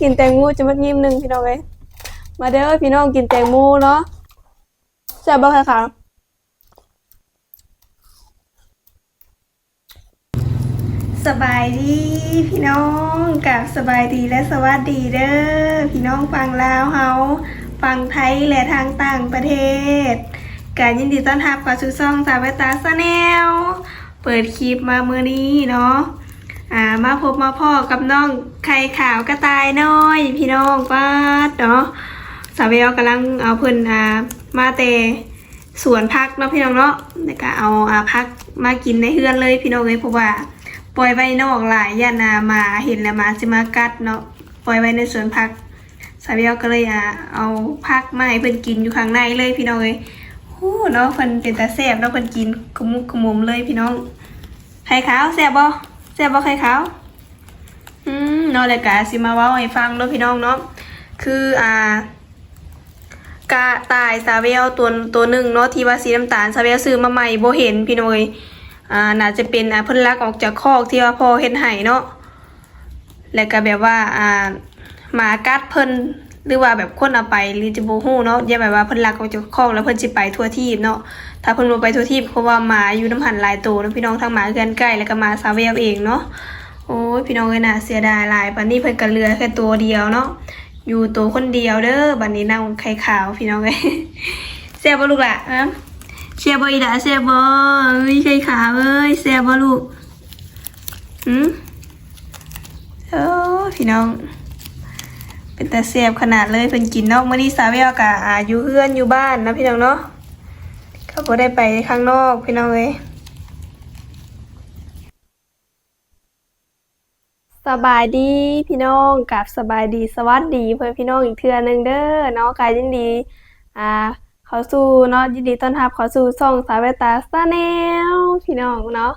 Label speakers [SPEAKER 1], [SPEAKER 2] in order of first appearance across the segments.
[SPEAKER 1] กินแตงโมจะมายิ้มหนึ่งพี่น้องเอ้ยมาเด้อพี่น้องกินแตงโมเนาะแซ่บบ่คะคะสบายดีพี่น้องกับสบายดีและสวัสดีเด้อพี่น้องฟังลาวเฮาฟังไทยและทางต่างประเทศการยินดีต้อนรับเข้าสู่ช่องสาวตาซาแนลเปิดคลิปมามือนี้เนาะ อ่ามาพบมาพ่อกับน้องไข่ขาวกระต่ายน้อย พี่น้องป้าดเนาะสาวเวลกำลังเอาเพิ่นอ่ามาแต่สวนพักเนาะพี่น้องเนาะแล้วก็เอาอ่าพักมากินในเฮือนเลยพี่น้องเลยเพราะว่าปล่อยไว้นอกหลายย่านามาเห็นแล้วมาสิมากัดเนาะปล่อยไว้ในสวนพักสาวเวลก็เลยอ่าเอาพักมาให้เพิ่นกินอยู่ข้างในเลยพี่น้องเลยโอ้เนาะเพิ่นเป็นตาแซ่บเนาะเพิ่นกินขมุกขมุมเลยพี่น้องไข่ขาวแซ่บบ่ แซ่บบ่ไข่ขาวอืมนาะรายกาสิมาเว้าให้ฟังเนาะพี่น้องเนาะคืออ่ากะตายซาเวลตัวตัวหนึ่งเนาะที่ว่าสีน้ำตาลซาเวลซื้อมาใหม่โบเห็นพี่น้อยอ่าน่าจะเป็นอ่าเพิ่นลักออกจากคอกที่ว่าพ่อเฮ็ดให้เนาะแล้วก็แบบว่าอ่าหมากัดเพิ่นหรือว่าแบบคนเอาไปหรือจะบ่ฮู้เนาะอย่าแบบว่าเพิ่นลักออกจากคอกแล้วเพิ่นสิไปทั่วทีบเนาะ ถ้าเพิ่นบ่ไปทั่วทีบเพราะว่าหมาอยู่น้ำหันหลายตัวนะพี่น้องทั้งหมาเกือนใกล้แล้วก็หมาซาเวลเองเนาะโอ้ยพี่น้องเอ้ยน่าเสียดายหลายบัดนี้เพิ่นก็เหลือแค่ตัวเดียวเนาะอยู่ตัวคนเดียวเด้อบัดนี้นั่งไข่ขาวพี่น้องเอ้ยแซ่บบ่ลูกล่ะฮะแซ่บบ่อีหล่ะแซ่บบ่เอ้ยไข่ขาวเอ้ยแซ่บบ่ลูกหืมโอ้พี่น้องเป็นแต่แซ่บขนาดเลยเพิ่นกินเนาะมื้อนี้สาวเวลก็อาอยู่เฮือนอยู่บ้านนะพี่น้องเนาะ ก็บ่ได้ไปข้างนอกพี่น้องเอ้ยสบายดีพี่น้องกับสบายดีสวัสดีเพื่อนพี่น้องอีกเทื่อหนึงเด้อเนาะกายยินดีอ่าเขาสู่เนาะยินดีต้อนรับเขาสู่ช่องสาวตาซาแนลพี่น้องเนาะ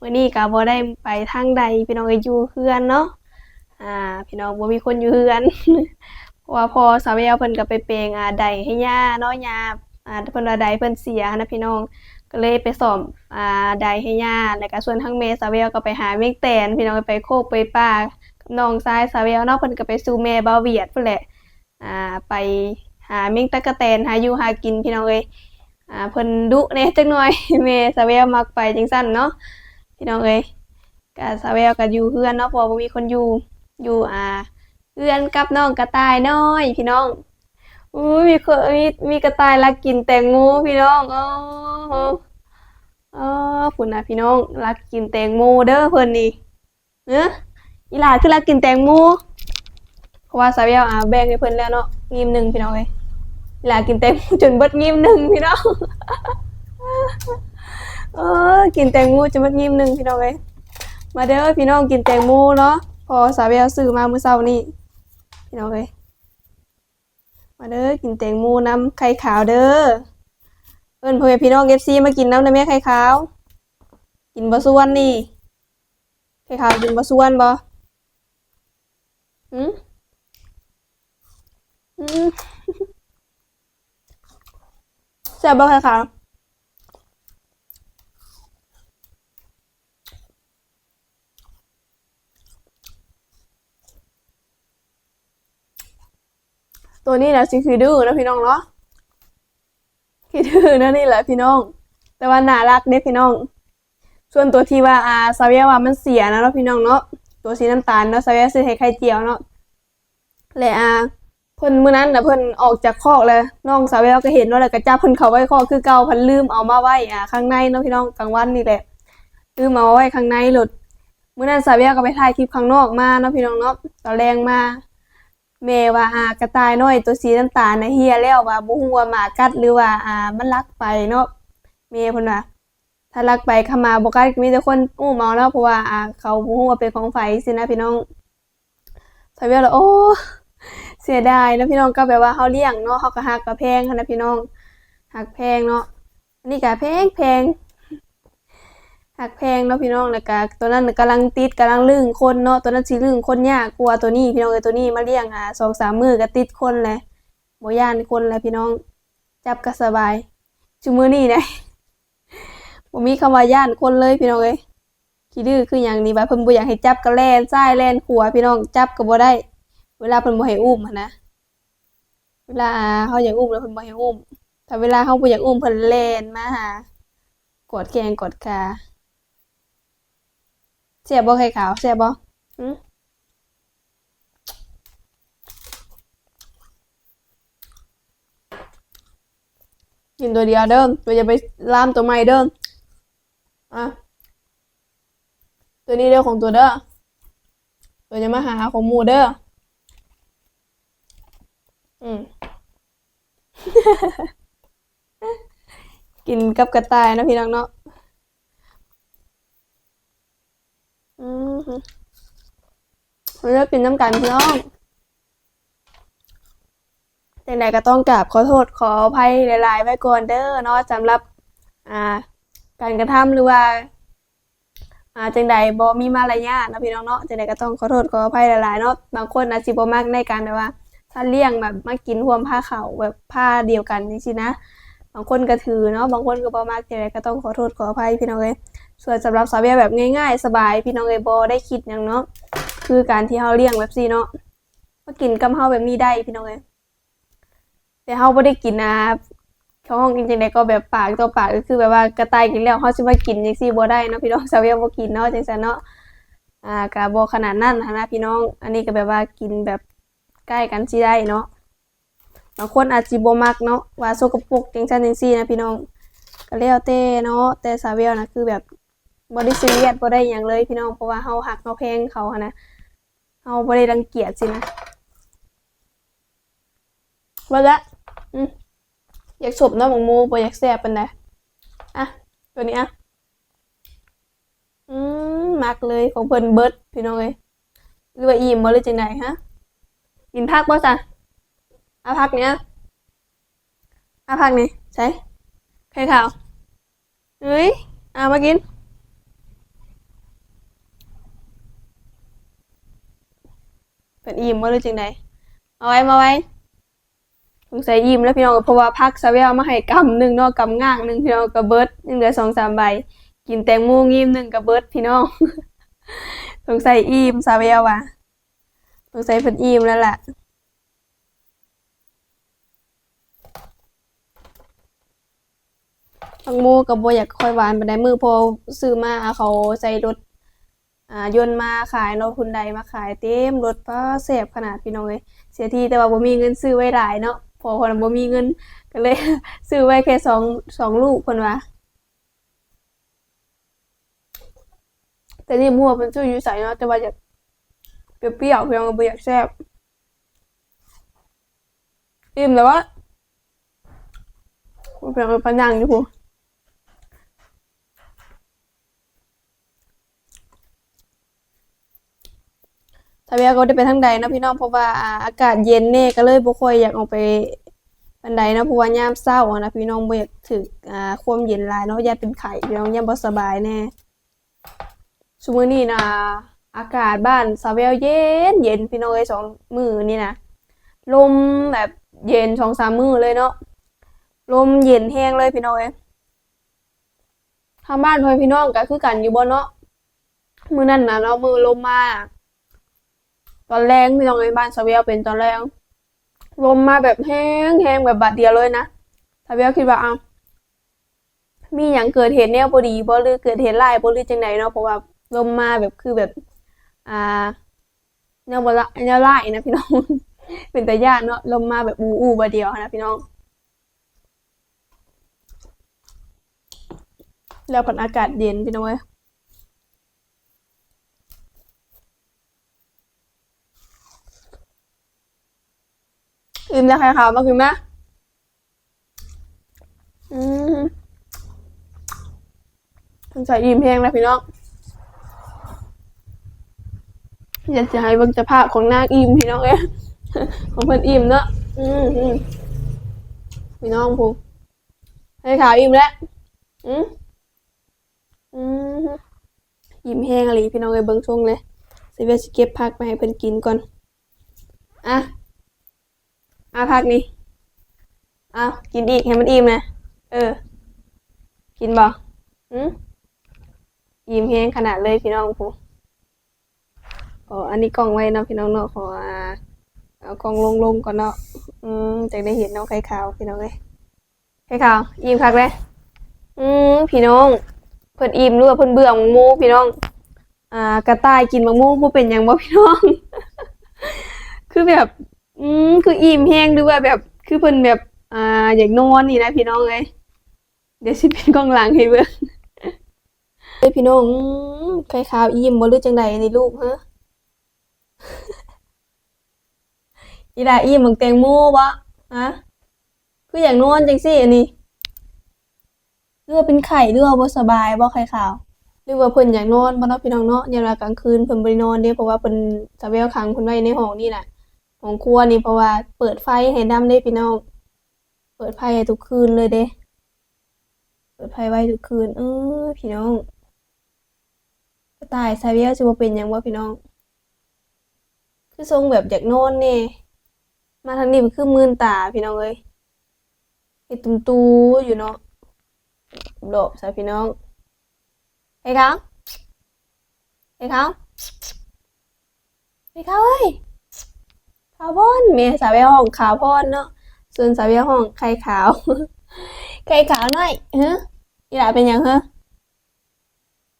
[SPEAKER 1] มื้อนี้ก็บ่ได้ไปทางใดพี่น้องอยู่เฮือนเนาะอ่า พี่น้องบ่มีคนอยู่เฮือนเพราะว่าพอสาวเวลเพิ่นก็ไปเปลงอ่าใดให้ย่าเนาะย่า อ่าเพิ่นว่าใดเพิ่นเสียนะพี่น้อง ก็เลยไปสอบอ่าใดให้ย่าแล้วก็ส่วนทั้งเมซาเวลก็ไปหาเมกแตน พี่น้องไปโคกไปป่าน้องชายซาเวลนาะเพิ่นก็ไปสู่แม่บาเวียดพุ่นแหละอ่าไปหาเมงตะกะแตนหาอยู่หากินพี่น้องเอ้ยอ่าเพิ่นดุแหน่จักหน่อยแม่ซาเวลมักไปจังซั่นเนาะพี่น้องเอ้ยก็ซาเวลก็อยู่เฮือนเนาะเพราะว่าบ่มีคนอยู่อยู่อ่าเฮือนกับน้องกระต่ายน้อย พี่น้อง อุ้ยมีคนมีมีกระต่ายรักกินแตงโมพี่น้องอ๋ออ๋อพุ่นนะพี่น้องรักกินแตงโมเด้อเพิ่นนี่เอออีหลาคือรักกินแตงโมเพราะว่าสาวเยาอ่าแบ่งให้เพิ่นแล้วเนาะงิมหนึ่งพี่น้องเอ้ยอีหลากินแตงโมจนเบิดงิมหนึ่งพี่น้องเออกินแตงโมจนเบิดงิมหนึ่งพี่น้องเอ้ยมาเด้อพี่น้องกินแตงโมเนาะพอสาวเยาซื้อมาเมื้อเช้านี้พี่น้องเอ้ย มาเด้อกินแตงโมน้ำไข่ขาวเด้อเอิ้นพ่อแม่พี่น้องเอฟซีมากินน้ำในแม่ไข่ขาว กินบะส่วนนี่ไข่ขาวกินบะส่วนบ่หืมอืมแซ่บบ่ไข่ขาว ตัวนี้แหละสิคือดื้อนะพี่น้องเนาะคิดถึงนั่นนี่แหละพี่น้อง แต่ว่าน่ารักเด้พี่น้อง ส่วนตัวที่ว่าอาซาเวียว่ามันเสียนะเนาะพี่น้องเนาะตัวสีน้ำตาลเนาะซาเวียซื้อให้ไข่เจียวเนาะและอาเพิ่นมื้อนั้นน่ะเพิ่นออกจากคอกแล้วน้องซาเวียก็เห็นว่าแล้วก็จับเพิ่นเข้าไว้คอกคือเก่าเพิ่นลืมเอามาไว้อ่าข้างในเนาะพี่น้องกลางวันนี่แหละลืมเอาไว้ข้างในหลุดมื้อนั้นซาเวียก็ไปถ่ายคลิปข้างนอกมาเนาะพี่น้องเนาะตอนแรงมา แม่ว่าอากระต่ายน้อยตัวสีน้ำตาลนะเหี่ยแล้วว่าบ่ฮู้ว่าหมากัดหรือว่าอ่ามันลักไปเนาะแม่เพิ่นว่าถ้าลักไปเข้ามาบ่กัดมีแต่คนอู้มเอาเนาะเพราะว่าอ่าเขาบ่ฮู้ว่าเป็นของไผสินะพี่น้องสายเวลาโอ้เสียดายนะพี่น้องก็แบบว่าเฮาเลี้ยงเนาะเฮาก็ฮักก็แพงนนะพี่น้องฮักแพงเนาะอันนี้ก็แพงแพง ฮักแพงเนาะพี่น้องแล้วก็ตัวนั้นกำลังติดกำลังลึงคนเนาะตัวนั้นสิลึงคนยากกว่าตัวนี้ พี่น้องเอ้ยตัวนี้มาเลี้ยงอ่า2-3มื้อก็ติดคนเลยบ่ย่านคนแล้วพี่น้อง จับก็สบายจุมือนี้นะบ่มีคำว่าย่านคนเลยพี่น้องเอ้ยขี้ดื้อคือหยังนี่ว่าเพิ่นบ่อยากให้จับก็แล่นซ้ายแล่นขวาพี่น้องจับก็บ่ได้ เวลาเพิ่นบ่ให้อุ้มนะเวลาเฮาอยากอุ้มแล้วเพิ่นบ่ให้อุ้มถ้าเวลาเฮาบ่อยากอุ้มเพิ่นแล่นมาหากอดแขนกอดขา แซ่บบ่ไข่ขาวแซ่บบ่หึกินตัวเดียวเด้อตัวอย่าไปลามตัวใหม่เด้ออะตัวนี้เด้อของตัวเด้อตัวจะมาหาของหมู่เด้ออืม กินกับกระต่ายนะพี่น้องเนาะ อืมเราเลือกกินน้ำกันพี่น้องแต่ไหนก็ต้องกราบขอโทษขออภัยหลาย ๆ ไว้ก่อนเด้อเนาะสำหรับ อ่า การกระทำหรือว่า อ่าจังใดบ่มีมารยาทนะพี่น้องเนาะจังใดก็ต้องขอโทษขออภัยหลาย ๆ เนาะบางคนอาจสิบ่มักในการแบบว่า ถ้าเลี้ยงแบบมากินร่วมผ้าขาวแบบผ้าเดียวกันจริงๆนะบางคนก็ถือเนาะบางคนก็บ่มักจังไดก็ต้องขอโทษขออภัยพี่น้องเอ้ย ส่วนสำหรับสาวเวียแบบง่ายๆ สบายพี่น้องเอ้ยบ่ได้คิดหยังเนาะคือการที่เฮาเลี้ยงแบบซี่เนาะมากินกับเฮาแบบนี้ได้พี่น้องเอยแต่เฮาบ่ได้กินนะเขาห้องจริงๆไดก็แบบปากต่อปากก็คือแบบว่ากระต่ายกินแล้วเฮาสิมากินจังซี่บ่ได้เนาะพี่น้องสาวเวียบ่กินเนาะจังซั่นเนาะอ่าก็บ่ขนาดนั้นนะพี่น้อง อันนี้ก็แบบว่ากินแบบใกล้กันสิได้เนาะบางคนอาจสิบ่มักเนาะว่าสกปรกจังซั่นจังซี่นะพี่น้องก็แล้วแต่เนาะแต่สาวเวลนะคือแบบ บ่ได้ซีเรียสบ่ได้หยังเลยพี่น้องเพราะว่าเฮาฮักเฮาแพงเขาหันนะเฮาบ่ได้รังเกียจสินะว่าละอืมอยากสบเนาะหมองมูบ่อยากแซ่บปานใดอะตัวนี้อะอืมมักเลยของเพิ่นเบิดพี่น้องเอ้ยหรือว่าอิ่มบ่หรือจังไดฮะกินผักบ่จ้ะอาพักเนี้ยอาพักนี่ใช่ใครข่าวเฮ้ยเอามากิน เป็นอิ่มมาหรือจังใดเอาไว้มาไว้สงสัยอิ่มแล้วพี่น้องเพราะว่าพักซาเวลมาให้กำหนึ่งเนาะกำง่างหนึ่งพี่น้องกับเบิร์ดยังเหลือสองสามใบ กินแตงโมงิมหนึ่งกับเบิร์ดพี่น้องสงสัยอิ่มซาเวลว่ะสงสัยเป็นอิ่มแล้วแหละบางโมกับบอยากค่อยหวานปานใดมือพอซื้อมาเขาใส่รถ อ่ายนมาขายเนาะคุณใดมาขายเต็มรถป้าแซ่บขนาดพี่น้องเอ้ยเสียทีแต่ว่าบ่มีเงินซื้อไว้หลายเนาะพอคนบ่มีเงินก็เลย ซื้อไว้แค่สองสองลูกเพิ่นว่าแต่นี่มั่วเพิ่นซื้ออยู่ไสเนาะแต่ว่าอยากเปรี้ยวๆพี่น้องก็บ่อยากแซ่บอิ่มแล้ววะเพิ่นก็ปานยังอยู่พู้ ทะเบียก็ได้ไปทางใดเนาะพี่น้องเพราะว่าอากาศเย็นแน่ก็เลยบ่ค่อยอยากออกไปปานใดเนาะเพราะว่ายามเช้านะพี่น้องบ่อยากถึกอ่าความเย็นหลายเนาะญาเป็นไข้พี่น้องยามบ่สบายแน่ซุมื้อนี้นะอากาศบ้านซาเวลเย็นเย็นพี่น้องเอ้ยสองมื้อนี่นะลมแบบเย็นสองสามมื้อเลยเนาะลมเย็นแฮงเลยพี่น้องเอ้ยทางบ้านพ่อพี่น้องก็คือกันอยู่บ่เนาะมื้อนั้นน่ะเนาะมื้อลมมา ตอนแรกพี่น้องในบ้านซาเวียเป็นตอนแรกลมมาแบบแห้งแห้งแบบบาดเดียวเลยนะซาเวียคิดว่าอ้าวมีอย่างเกิดเหตุแนวบ่ดีบ่หรือเกิดเหตุร้ายบ่หรือจังไดเนาะเพราะว่าลมมาแบบคือแบบ อ่าแนวบ่ละแนวร้ายนะพี่น้อง เป็นแตาย้านเนาะลมมาแบบอูอูบาดเดียวนะพี่น้อง แล้วผันอากาศเย็นพี่น้องเอ้ย อิ่มแล้วใครขาวมากินไหมอืมสงสัยอิ่มเพลงแล้วพี่น้องอยากจะให้เบิ่งสภาพของนางอิ่มพี่น้องเอ้ยของเพิ่นอิ่มเนาะอืมอืมพี่น้องพูให้ขาวอิ่มแล้วอืมอืมอิ่มแห้งอะไรพี่น้องเอ้ยเบิ่งช่วงเลยสิเวสิเก็บผักมาให้เพิ่นกินก่อนอะ อาพักนี่เอากินอีกให้มันอิ่มนะเออ กินบ่อืมอิ่มแฮงขนาดเลยพี่น้องผู้ขออันนี้กล้องไว้เนาะพี่น้องเนาะขออ่าเอากล้องลงลงก่อนเนาะอืมจะได้เห็นน้องไข่ขาวพี่น้องเอ้ยไข่ขาวอิ่มคักเลยอืมพี่น้องเพิ่นอิ่มรือว่าเพิ่นเบื่อมังมูพี่น้อง อ่ากระต่ายกินมังมูบ่เป็นหยังบ่พี่น้อง คือแบบ อืมคืออิ่มแฮงหรือว่าแบบคือเพิ่นแบบ อ่าอยากนอนนี่นะพี่น้องเอ้ยเดี๋ยวสิเป็นกล้องหลังให้เบิ่งเฮ้ยพี่น้องอืมไข่ขาวอิ่มบ่หรือจังใดนี่ลูกฮะอีดาอิ่มบักแตงโมบ่ฮะคืออยากนอนจังซี่อันนี้หรือว่าเป็นไข้หรือว่าบ่สบายบ่ไข้ขาวหรือว่าเพิ่นอยากนอนบ่เนาะพี่น้องเนาะยามกลางคืนเพิ่นบ่ได้นอนเด้เพราะว่าเพิ่นสะแววขังเพิ่นไว้ในห้องนี่น่ะ ห้องครัวนี่เพราะว่าเปิดไฟให้นำเด้พี่น้อง เปิดไฟให้ทุกคืนเลยเด้เปิดไฟไว้ทุกคืน เออพี่น้องกระต่ายสะแววสิบ่เป็นยังบ่พี่น้อง คือทรงแบบอยากนอนแน่มาทางนี้มันคือมื่นตาพี่น้องเอ้ยเฮ็ดตุ้มตูอยู่เนาะโดบใส่พี่น้องเฮ้เขาเฮ้เขาเฮ้เขาเอ้ยาวพอนเมียสาวแวห้องขาวพอนเนาะส่วนสาวแวห้องไข่ขาวไข่ขาวหน่อยฮะอีหลาเป็นยังฮะ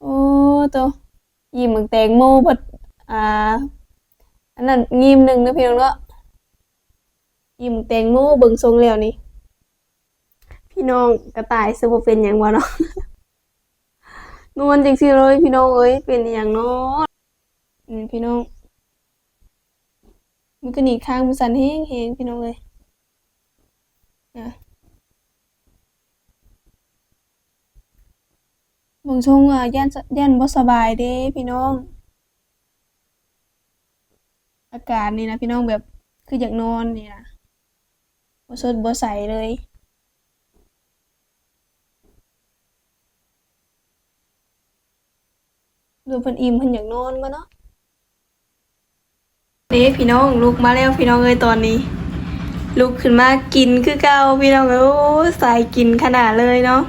[SPEAKER 1] โอ้ตัวยิ้มเหมือนแตงโมบดอ่าอันนั้นงีมหนึ่งนะพี่น้องเนาะยิ้มแตงโมเบิ่งทรงแล้วนี่พี่น้องกระต่ายซื้อบ่เป็นหยังวะเนาะนวลจังซี่เลยพี่น้องเอ้ยเป็นอย่างเนาะอืมพี่น้อง มันก็หนีข้างมันสั่นแฮงๆพี่น้องเอ้ยนะบิ่งทรงอะย่านย่านบ่สบายเด้พี่น้อง อากาศนี่นะพี่น้องแบบคืออยากนอนนี่นะบ่สดบ่ใสเลยดูเพิ่นอิ่มเพิ่นอยากนอนบ่เนาะ นี่พี่น้องลุกมาแล้วพี่น้องเอ้ยตอนนี้ ลุกขึ้นมากินคือเก่าพี่น้องเอ้ยโอ้สายกินขนาดเลยเนาะ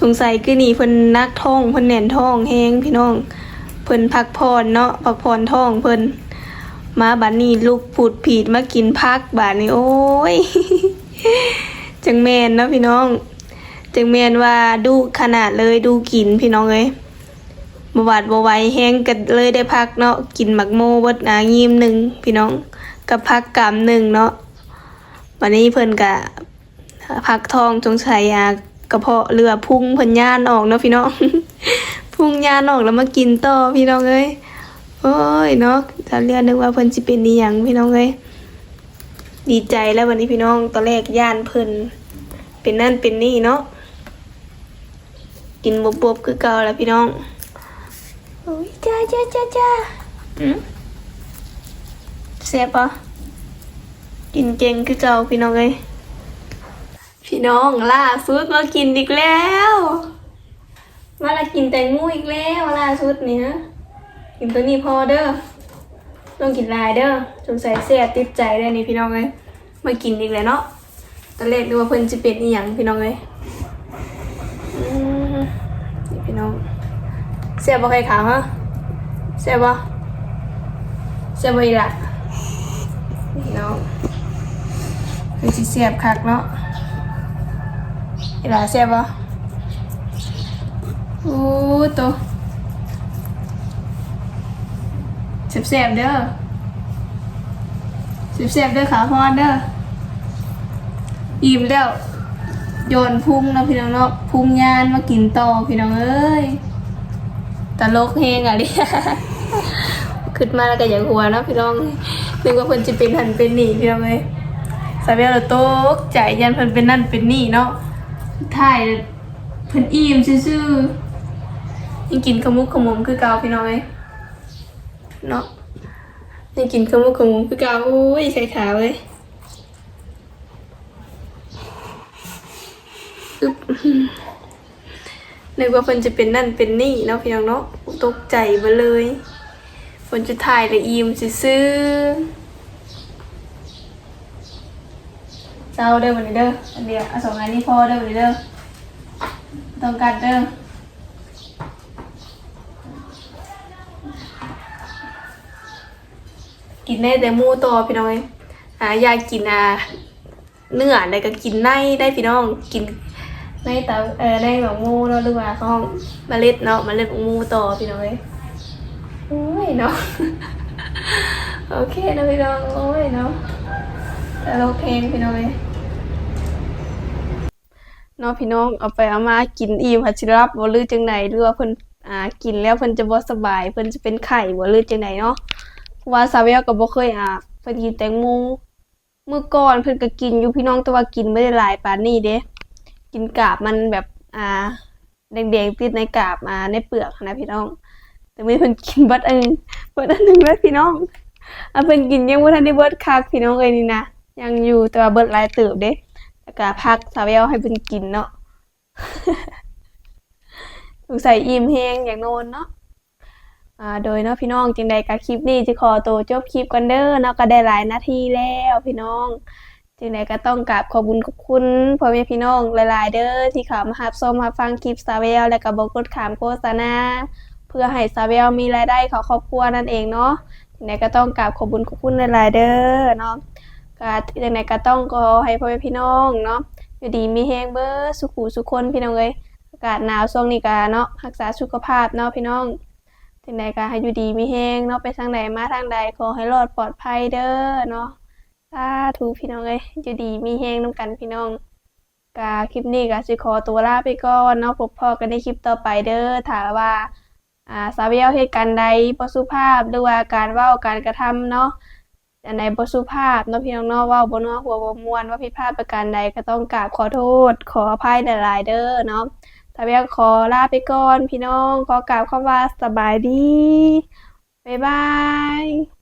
[SPEAKER 1] สงสัยคือนี่เพิ่นนักท้องเพิ่นแน่นท้องแฮงพี่น้องเพิ่นพักผ่อนเนาะพักผ่อนท้องเพิ่นมาบัดนี้ลูกผูดผีดมากินพักบาดนี้โอ้ยจังแมนเนาะพี่น้องจังแมนว่าดูขนาดเลยดูกินพี่น้องเอ้ย บหวาดบไหวแห้งกันเลยได้พักเนาะกินหมักโมเบดนายีมหนึ่งพี่น้องกับพักกามหนึ่งเนาะวันนี้เพิ่นกะพักทองจงใส่ยากระเพาะเรือพุ่งเพิ่นย่านออกเนาะพี่น้อง พุ่งย่านออกแล้วมากินต่อพี่น้องเอ้ยโอ้ยเนาะถ้าเรียนนึกว่าเพิ่นสิเป็นอีหยังพี่น้องเอ้ยดีใจแล้ววันนี้พี่น้องตอนแรกย่านเพิ่นเป็นนั่นเป็นนี่เนาะกินบวบๆคือเก่าแล้วพี่น้อง โอ้ยจ้าจ้าจ้าจ้าอืมแซ่บปะกินเก่งคือเก่าพี่น้องเอ้ยพี่น้องล่าสุดมากินอีกแล้วมาละกินแตงโมอีกแล้วล่าสุดนี่ฮะกินตัวนี้พอเด้อต้องกินลายเด้อสงสัยเสียติดใจได้นี่พี่น้องเลยมากินอีกแล้วเนาะตอนแรกดูว่าเพิ่นจะเป็นอีหยังพี่น้องเลยอืมนี่พี่น้อง เสียบ่ใครขาวฮะเสียบ่เสียบ่อีละนี่พี่น้องคือสิเสียบคักเนาะอีละเสียบบ่โอ้ตัวเสียบๆเด้อเสียบๆเด้อขาพอนเด้ออิ่มแล้วโยนพุ่งนะพี่น้องเนาะพุ่งยานมากินต่อพี่น้องเอ้ย ตลกเฮงอะดิขึ้นมาแล้วก็อย่างหัวเนาะพี่น้องนึกว่าเพิ่นจะเป็นหันเป็นหนีพี่น้องเอ้ยสาเวลเราตกใจยันเพิ่นเป็นนั่นเป็นนี่เนาะถ่ายเพิ่นอิ่มซื่อๆยังกินขมุกขมุมคือเกาพี่น้องเอ้ยเนาะยังกินขมุกขมุมคือเกาอุ้ยไข่ขาวเลยอึ๊บ นึกว่าเพิ่นจะเป็นนั่นเป็นนี่เนาะพี่น้องเนาะตกใจมาเลยเพิ่นจะถ่ายละอีมซื่อเจ้าเด้อวันนี้เด้ออันเดียวเอาสองอันนี้พอเด้อวันนี้เด้อต้องการเด้อกินได้แต่มูต่อพี่น้อยอ่าอยากกินอ่าเนื้ออะไรก็กินในได้พี่น้องกิน ในเตาเออในหมกมูเนาะหรือว่าข้องเมล็ดเนาะเมล็ดหมกมูต่อพี่น้องเอ้ยโอ้ยเนาะโอเคนะพี่น้องโอ้ยเนาะแต่เราเพลงพี่น้องเอ้ยเนาะพี่น้องเอาไปเอามากินอิ่มหัดสิรับบ่หรือจังไหนหรือว่าเพิ่นอ่ากินแล้วเพิ่นจะบ่สบาย เพิ่นจะเป็นไข้บ่หรือจังไหนเนาะเพราะว่าซาเวลก็บ่เคยอ่าเพิ่นกินแตงโมมื้อก่อนเพิ่นก็กินอยู่พี่น้องแต่ว่ากินบ่ได้หลายปานนี้เด้ กินกาบมันแบบอ่าแดงๆติดในกาบอ่าในเปลือกนะพี่น้อง แต่ไม่เพิ่นกินเบิดอันหนึงเบิดอันหนึ่งแล้วพี่น้องอะเพิ่นกินยังบ่ทันได้เบิดคักพี่น้องเอ้ยนี่นะยังอยู่แต่ว่าเบิดหลายเติบเด้แล้วก็พักซาวเวลให้เพิ่นกินเนาะสงสัยอิ่มแฮงอย่ากนอนเนาะอ่าโดยเนาะพี่น้องจึงใดกับคลิปนี้จะขอตัวจบคลิปกันเด้อเนาะก็ได้หลายนาทีแล้วพี่น้อง จึงใดก็ต้องกราบขอบคุญขอบคุณพ่อแม่พี่น้องหลายๆ เด้อที่เข้ามารับชมรับฟังคลิปซาเวลและก็บ่กดขามโฆษณาเพื่อให้ซาเวลมีรายได้ข้าครอบครัวนั่นเองเนาะจึงใดก็ต้องกราบขอบคุญขอบคุณหลายๆเด้อเนาะก็จึงใดก็ต้องขอให้พ่อแม่พี่น้องเนาะอยู่ดีมีแฮงเบิดสุขุสุขคนพี่น้องเอ้ยอากาศหนาวช่วงนี้ก็เนาะรักษาสุขภาพเนาะพี่น้องจังใดก็ให้อยู่ดีมีแฮงเนาะไปทางใดมาทางใดขอให้รอดปลอดภัยเด้อเนาะ สาธุพี่น้องเอ้ยอยู่ดีมีแฮงน้ำกันพี่น้องกาคลิปนี้ก็สิขอตัวลาไปก่อนเนาะพบพอกันในคลิปต่อไปเด้อถ้าว่า อ่าสาวเยวเหตุการณ์ใดบ่สุภาพหรือว่าการเว้าการกระทำเนาะอันใดบ่สุภาพเนาะพี่น้องเนาะเว้าบ่นัวหัวบ่ม่วนว่าผิดพลาดประการใดก็ต้องกราบขอโทษ ขออภัยหลายๆเด้อเนาะทาเบียขอลาไปก่อนพี่น้องขอกล่าวคำว่าสบายดีบ๊ายบาย